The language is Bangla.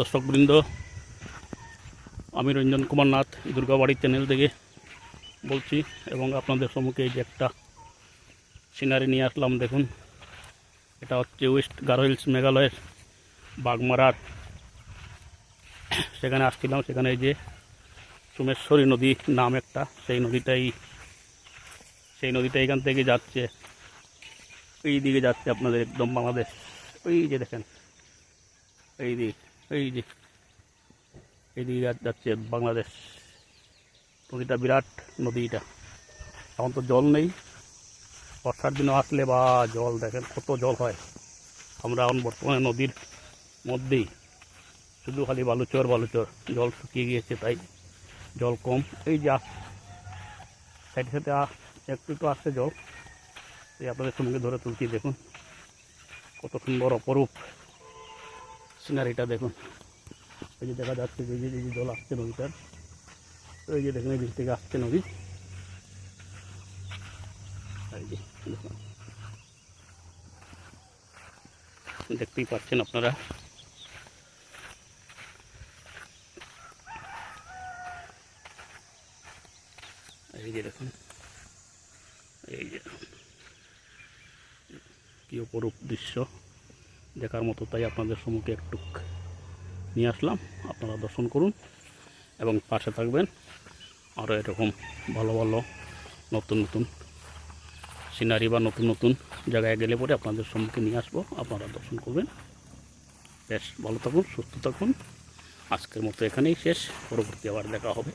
দর্শকবৃন্দ, আমি রঞ্জন কুমার নাথ দুর্গাবাড়ি চ্যানেল থেকে বলছি এবং আপনাদের সম্মুখে এই যে একটা সিনারি নিয়ে আসলাম, দেখুন। এটা হচ্ছে ওয়েস্ট গারো হিলস মেঘালয়ের বাগমারার। সেখানে আসছিলাম, সেখানে এই যে সোমেশ্বরী নদী নাম একটা, সেই নদীটাই, সেই নদীটা এখান থেকে যাচ্ছে। এই দিকে যাচ্ছে আপনাদের একদম বাংলাদেশ। ওই যে দেখেন, এই দিক। এই যে এইদিকে যা- যাচ্ছে বাংলাদেশ। নদীটা বিরাট নদীটা এখন তো জল নেই। বর্ষার দিনও আসলে বা জল, দেখেন কত জল হয়। আমরা এখন বর্তমানে নদীর মধ্যেই। শুধু খালি বালুচর বালুচর। জল শুকিয়ে গিয়েছে তাই। জল কম। এই যে, সাইডে সাইডে একটু একটু আসছে জল। এই আপনাদের সঙ্গে ধরে তুলছি, দেখুন। কত সুন্দর, অপরূপ। সিনারিটা দেখুন। এই যে দেখা যাচ্ছে যে এই যে জল আসছে নদীটার, এই যে দেখুন এই থেকে আসছে নদী। এই যে দেখুন। দেখতেই পাচ্ছেন আপনারা। এই যে দেখুন। এই যে কি অপরূপ দৃশ্য। দেখার মতো, তাই আপনাদের সম্মুখে একটু নিয়ে আসলাম। আপনারা দর্শন করুন এবং পাশে থাকবেন। আরও এরকম ভালো ভালো নতুন নতুন সিনারি বা নতুন নতুন জায়গায় গেলে পরে আপনাদের সম্মুখে নিয়ে আসব। আপনারা দর্শন করবেন। বেশ, ভালো থাকুন, সুস্থ থাকুন। আজকের মতো এখানেই শেষ। পরবর্তী আবার দেখা হবে।